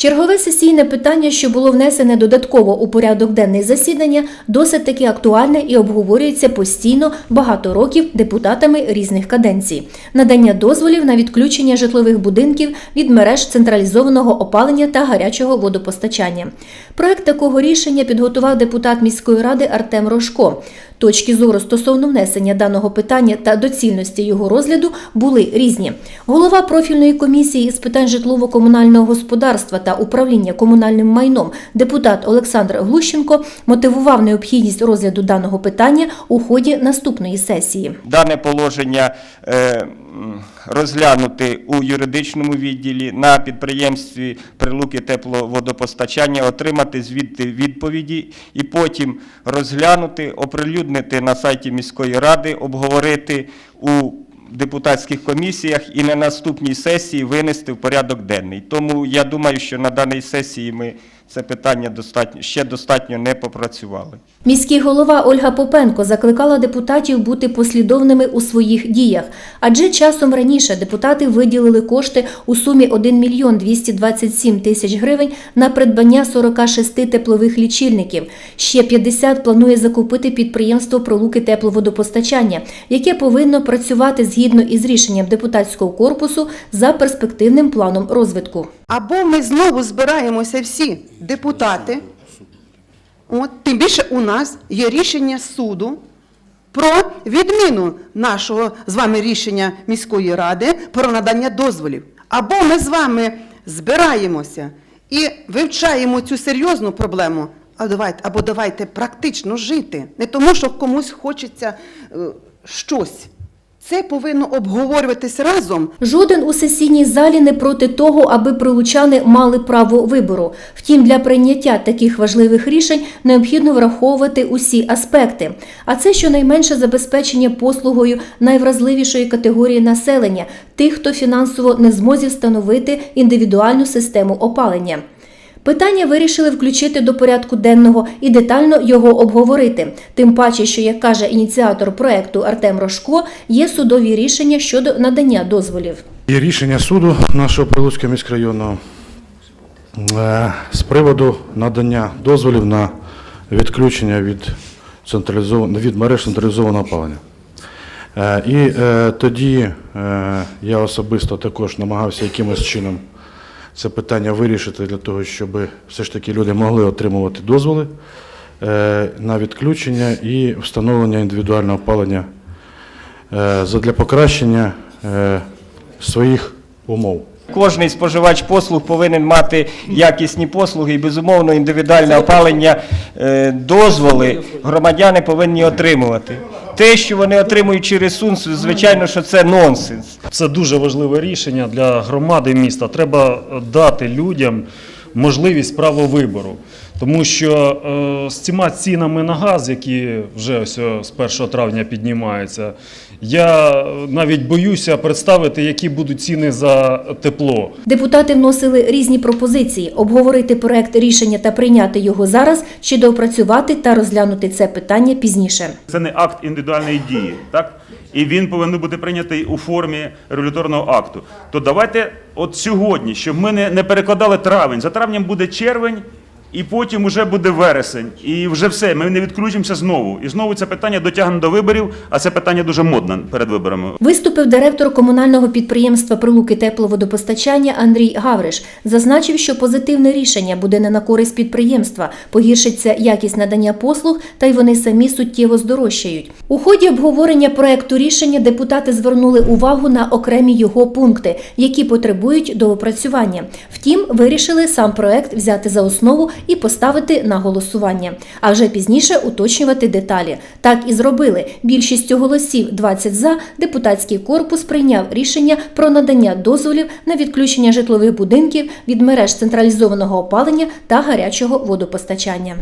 Чергове сесійне питання, що було внесене додатково у порядок денний засідання, досить таки актуальне і обговорюється постійно багато років депутатами різних каденцій. Надання дозволів на відключення житлових будинків від мереж централізованого опалення та гарячого водопостачання. Проект такого рішення підготував депутат міської ради Артем Рожко. Точки зору стосовно внесення даного питання та доцільності його розгляду були різні. Голова профільної комісії з питань житлово-комунального господарства та управління комунальним майном депутат Олександр Глущенко мотивував необхідність розгляду даного питання у ході наступної сесії. Дане положення е, розглянути у юридичному відділі на підприємстві прилуки тепловодопостачання, отримати звідти відповіді і потім розглянути, оприлюднити на сайті міської ради, обговорити у депутатських комісіях і на наступній сесії винести в порядок денний. Тому я думаю, що на даній сесії ми це питання достатньо ще достатньо не попрацювали. Міський голова Ольга Попенко закликала депутатів бути послідовними у своїх діях, адже часом раніше депутати виділили кошти у сумі 1 мільйон 227 тисяч гривень на придбання 46 теплових лічильників. Ще 50 планує закупити підприємство «Пролуки тепловодопостачання», яке повинно працювати згідно із рішенням депутатського корпусу за перспективним планом розвитку. Або ми знову збираємося всі депутати, от, тим більше у нас є рішення суду про відміну нашого з вами рішення міської ради про надання дозволів. Або ми з вами збираємося і вивчаємо цю серйозну проблему, а давайте, або давайте практично жити. Не тому, що комусь хочеться е, щось. Це повинно обговорюватись разом, Жоден у сесійній залі не проти того, аби прилучани мали право вибору. Втім, для прийняття таких важливих рішень необхідно враховувати усі аспекти. А це щонайменше забезпечення послугою найвразливішої категорії населення тих, хто фінансово не змозі встановити індивідуальну систему опалення. Питання вирішили включити до порядку денного і детально його обговорити. Тим паче, що, як каже ініціатор проекту Артем Рожко, є судові рішення щодо надання дозволів. Є рішення суду нашого Прилуцького міськрайонного е, з приводу надання дозволів на відключення від, централізованого, від мереж централізованого опалення. Е, І е, тоді я особисто також намагався якимось чином це питання вирішити для того, щоб все ж таки люди могли отримувати дозволи е, на відключення і встановлення індивідуального опалення для задля покращення е, своїх умов. Кожний споживач послуг повинен мати якісні послуги і, безумовно, індивідуальне опалення, е, дозволи громадяни повинні отримувати. Те, що вони отримують через СУНС, звичайно, що це нонсенс. Це дуже важливе рішення для громади міста. Треба дати людям можливість право вибору. Тому що е, з цими цінами на газ, які вже ось з 1 травня піднімаються, я навіть боюся представити, які будуть ціни за тепло. Депутати вносили різні пропозиції обговорити проект рішення та прийняти його зараз чи доопрацювати та розглянути це питання пізніше. Це не акт індивідуальної дії, так? І він повинен бути прийнятий у формі регуляторного акту. То давайте от сьогодні, щоб ми не, перекладали травень. За травнем буде червень, і потім вже буде вересень. І вже все, ми не відключимося знову. І знову це питання дотягнемо до виборів, а це питання дуже модне перед виборами. Виступив директор комунального підприємства Прилуки тепловодопостачання Андрій Гавриш. Зазначив, що позитивне рішення буде не на користь підприємства, погіршиться якість надання послуг, та й вони самі суттєво здорожчають. У ході обговорення проекту рішення депутати звернули увагу на окремі його пункти, які потребують доопрацювання. Втім, вирішили сам проект взяти за основу і поставити на голосування, а вже пізніше уточнювати деталі. Так і зробили. Більшістю голосів 20 за депутатський корпус прийняв рішення про надання дозволів на відключення житлових будинків від мереж централізованого опалення та гарячого водопостачання.